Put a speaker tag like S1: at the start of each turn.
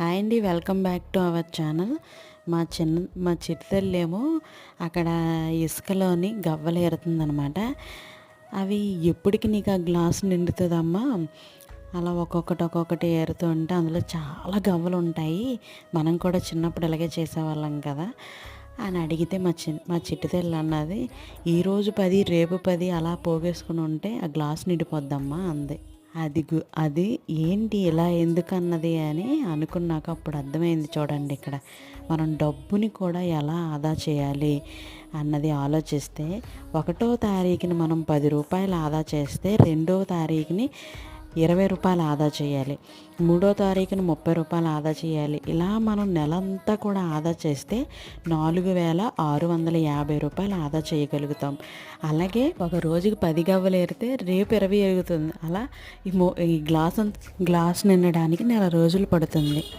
S1: Hi అండి welcome back to our channel. మా చిన్న మా చిట్టెళ్ళేమో అక్కడ ఇసుకలోని గవ్వలు ఏరుతుందనమాట అవి ఎప్పటికి నీకు ఆ గ్లాస్ నిండుతుందమ్మా? అలా ఒక్కొక్కటి ఒక్కొక్కటి ఏరుతూ ఉంటే అందులో చాలా గవ్వలు ఉంటాయి. మనం కూడా చిన్నప్పుడు ఇలాగే చేసేవాళ్ళం కదా. అని అడిగితే మా చి మా చిట్టితెల్లి అన్నది ఈరోజు పది రేపు పది అలా పోగేసుకుని ఉంటే ఆ గ్లాస్ నిండిపోద్దమ్మా అంది. అది అది ఏంటి ఇలా ఎందుకన్నది అని అనుకున్నాక అప్పుడు అర్థమైంది చూడండి ఇక్కడ. మనం డబ్బుని కూడా ఎలా ఆదా చేయాలి అన్నది ఆలోచిస్తే ఒకటో తారీఖుని మనం పది రూపాయలు ఆదా చేస్తే రెండో తారీఖుని ఇరవై రూపాయలు ఆదా చేయాలి. మూడో తారీఖున ముప్పై రూపాయలు ఆదా చేయాలి. ఇలా మనం నెలంతా కూడా ఆదా చేస్తే నాలుగు వేల ఆరు వందల యాభై రూపాయలు ఆదా చేయగలుగుతాం. అలాగే ఒక రోజుకి పది గవ్వలు ఏరితే రేపు ఇరవై ఎరుగుతుంది అలా ఈ మో ఈ గ్లాస్ గ్లాస్ నిండడానికి నెల రోజులు పడుతుంది.